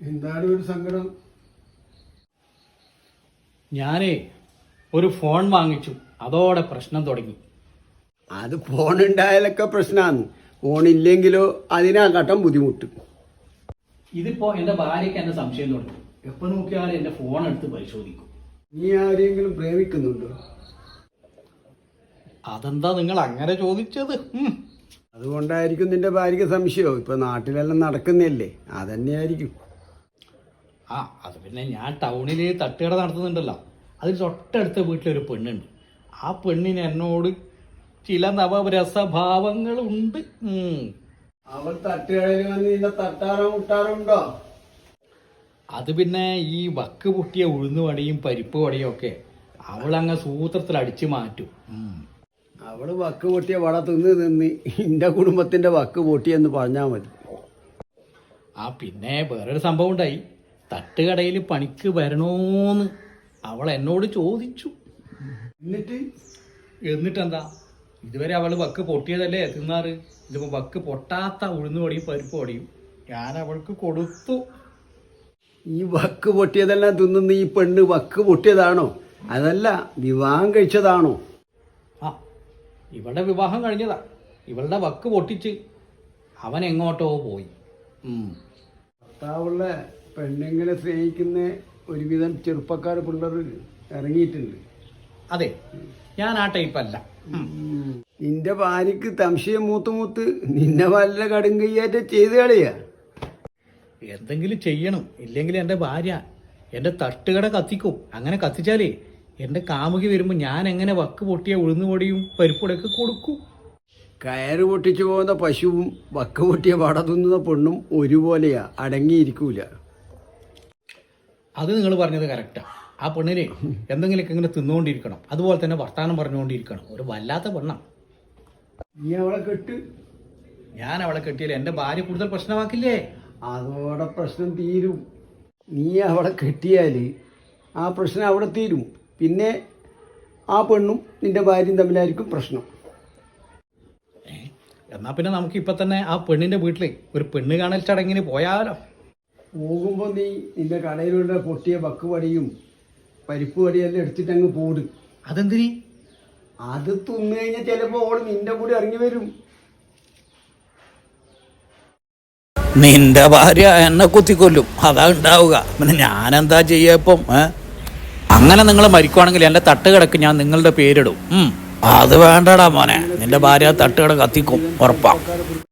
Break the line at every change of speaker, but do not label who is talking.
എന്താണ് ഒരു സങ്കടം?
ഞാനേ ഒരു ഫോൺ വാങ്ങിച്ചു. അതോടെ പ്രശ്നം തുടങ്ങി.
അത് ഫോൺ ഉണ്ടായാലൊക്കെ പ്രശ്നമാണ് ഫോണില്ലെങ്കിലോ അതിനാ ഘട്ടം ബുദ്ധിമുട്ട്.
ഇതിപ്പോ എന്റെ ഭാര്യക്ക് എന്നെ സംശയം തുടങ്ങി. എപ്പോ നോക്കിയാലും എന്റെ ഫോൺ എടുത്ത് പരിശോധിക്കും.
നീ ആരെങ്കിലും പ്രേമിക്കുന്നുണ്ടോ?
അതെന്താ നിങ്ങൾ അങ്ങനെ ചോദിച്ചത്? ഉം.
അതുകൊണ്ടായിരിക്കും നിന്റെ ഭാര്യയ്ക്ക് സംശയവും ഇപ്പൊ നാട്ടിലെല്ലാം നടക്കുന്നില്ലേ അതന്നെയായിരിക്കും.
ആ അത് പിന്നെ ഞാൻ ടൗണിൽ തട്ടുകട നടത്തുന്നുണ്ടല്ലോ. അതിൽ തൊട്ടടുത്ത വീട്ടിലൊരു പെണ്ണുണ്ട്. ആ പെണ്ണിന് എന്നോട് ചില നവരസഭാവങ്ങളുണ്ട്.
അവൾ തട്ടുകടയിൽ വന്ന് നിന്നെ തട്ടാറോ മുട്ടാറോ ഉണ്ടോ?
അത് പിന്നെ ഈ വക്ക് പൊട്ടിയ ഉഴുന്നുവടയും പരിപ്പ് വടയും ഒക്കെ അവളങ്ങ് സൂത്രത്തിൽ അടിച്ചു മാറ്റും.
അവൾ വക്ക് പൊട്ടിയ വട തിന്ന് നിന്ന് എന്റെ കുടുംബത്തിന്റെ വക്ക് പൊട്ടിയെന്ന് പറഞ്ഞാ മതി.
ആ പിന്നെ വേറൊരു സംഭവം ഉണ്ടായി. തട്ടുകടയിൽ പണിക്ക് വരണോന്ന് അവൾ എന്നോട് ചോദിച്ചു.
എന്നിട്ട്?
എന്നിട്ടെന്താ? ഇതുവരെ അവൾ വക്ക് പൊട്ടിയതല്ലേ തിന്നാറ്? ഇതിപ്പോ വക്ക് പൊട്ടാത്ത ഉഴുന്നുവടിയും പരിപ്പ് പൊടിയും ഞാൻ അവൾക്ക് കൊടുത്തു.
ഈ വക്ക് പൊട്ടിയതെല്ലാം തിന്നുന്ന ഈ പെണ്ണ് വക്ക് പൊട്ടിയതാണോ? അതല്ല വിവാഹം കഴിച്ചതാണോ?
ഇവളുടെ വിവാഹം കഴിഞ്ഞതാ. ഇവളുടെ വക്ക് പൊട്ടിച്ച് അവൻ എങ്ങോട്ടോ പോയി.
ഭർത്താവുള്ള പെണ്ണുങ്ങളെ സ്നേഹിക്കുന്ന ഒരുവിധം ചെറുപ്പക്കാർ പിള്ളേർ ഇറങ്ങിയിട്ടുണ്ട്.
അതെ ഞാൻ ആ ടൈപ്പല്ല.
നിന്റെ ഭാര്യക്ക് സംശയം മൂത്ത് മൂത്ത് നിന്നെ വല്ല കടും കയ്യാറ്റ ചെയ്ത് കളിയാ.
എന്തെങ്കിലും ചെയ്യണം. ഇല്ലെങ്കിൽ എന്റെ ഭാര്യ എന്റെ തട്ടുകട കത്തിക്കും. അങ്ങനെ കത്തിച്ചാലേ എന്റെ കാമുകി വരുമ്പോൾ ഞാൻ എങ്ങനെ വക്ക് പൊട്ടിയ ഉഴുന്നുപൊടിയും പരിപ്പൊടിയൊക്കെ കൊടുക്കും?
കയറ് പൊട്ടിച്ചു പോകുന്ന പശുവും വക്ക് പൊട്ടിയ വട തിന്നുന്ന പെണ്ണും ഒരുപോലെയാ അടങ്ങിയിരിക്കൂല.
അത് നിങ്ങൾ പറഞ്ഞത് കറക്റ്റാ ആ. പെണ്ണിനെ എന്തെങ്കിലുമൊക്കെ ഇങ്ങനെ തിന്നുകൊണ്ടിരിക്കണം. അതുപോലെ തന്നെ വർത്താനം പറഞ്ഞുകൊണ്ടിരിക്കണം. ഒരു വല്ലാത്ത പെണ്ണാണ്
നീ അവളെ കെട്ട്.
ഞാൻ അവളെ കെട്ടിയാൽ എന്റെ ഭാര്യ കൂടുതൽ പ്രശ്നമാക്കില്ലേ?
അതോടെ പ്രശ്നം തീരും. നീ അവളെ കെട്ടിയാൽ ആ പ്രശ്നം അവിടെ തീരും. പിന്നെ ആ പെണ്ണും നിന്റെ ഭാര്യയും തമ്മിലായിരിക്കും പ്രശ്നം.
എന്നാൽ എന്നാ പിന്നെ നമുക്ക് ഇപ്പൊ തന്നെ ആ പെണ്ണിന്റെ വീട്ടിൽ ഒരു പെണ്ണ് കാണൽ ചടങ്ങിന് പോയാലോ?
പോകുമ്പോൾ നീ നിന്റെ കടയിലുള്ള പൊട്ടിയ ബക്ക് വടിയും പരിപ്പ് വടിയെല്ലാം എടുത്തിട്ട് അങ്ങ് പോടും.
അതെന്തിനി?
അത് തിന്നു കഴിഞ്ഞാൽ ചിലപ്പോൾ ഓൾ നിന്റെ കൂടെ ഇറങ്ങി വരും.
നിന്റെ ഭാര്യ എന്നെ കുത്തിക്കൊല്ലും. അതാ ഉണ്ടാവുക. പിന്നെ ഞാനെന്താ ചെയ്യപ്പം ഇപ്പം ഏ? അങ്ങനെ നിങ്ങൾ മരിക്കുവാണെങ്കിൽ എന്റെ തട്ടുകിടക്ക് ഞാൻ നിങ്ങളുടെ പേരിടും. അത് വേണ്ടടാ മോനെ. നിന്റെ ഭാര്യ തട്ടുകിട കത്തിക്കും. ഉറപ്പാ.